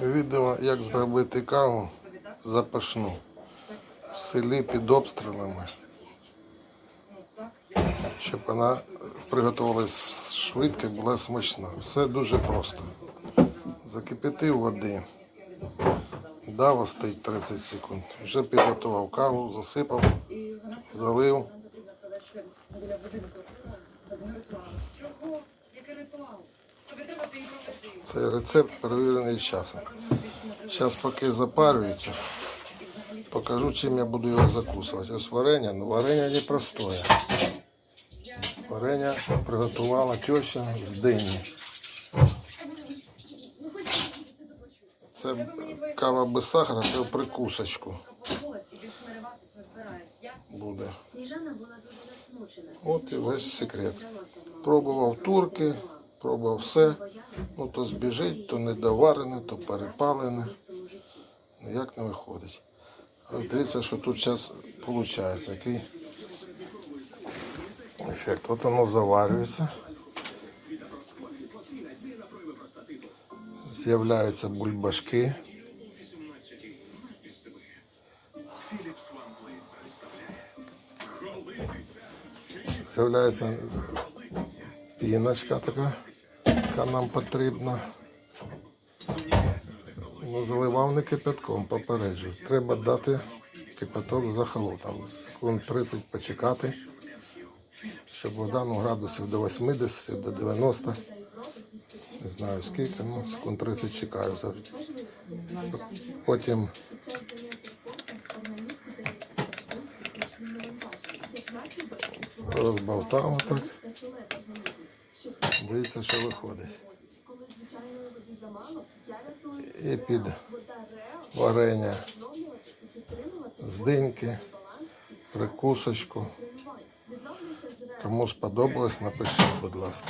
Відео, як зробити каву запашну в селі під обстрілами, щоб вона приготувалась швидко і була смачна. Все дуже просто. Закипятив води, дав остить 30 секунд. Вже підготував каву, засипав, залив. Чого? Який ритуал? Цей рецепт перевірений часом. Зараз поки запарюється, покажу, чим я буду його закусувати. Ось варення, ну варення не простое. Варення приготувала теща з дині. Це кава без сахара, це в прикусочку буде. От і весь секрет. Пробував турки, пробував все. Ну то збіжить, то недоварене, то перепалене. Ніяк не виходить. Ось дивіться, що тут зараз виходить, який ефект. От воно заварюється. З'являються бульбашки. З'являється піночка така, яка нам потрібна. Ну, заливав не кипятком, попереджую. Треба дати кипяток захолов. Там секунд 30 почекати, щоб вода ну, градусів до 80, до 90. Не знаю скільки, ну секунд 30 чекаю. Потім розболтав так. Дивіться, що виходить. І під варення з диньки, прикусочку. Кому сподобалось, напишіть, будь ласка.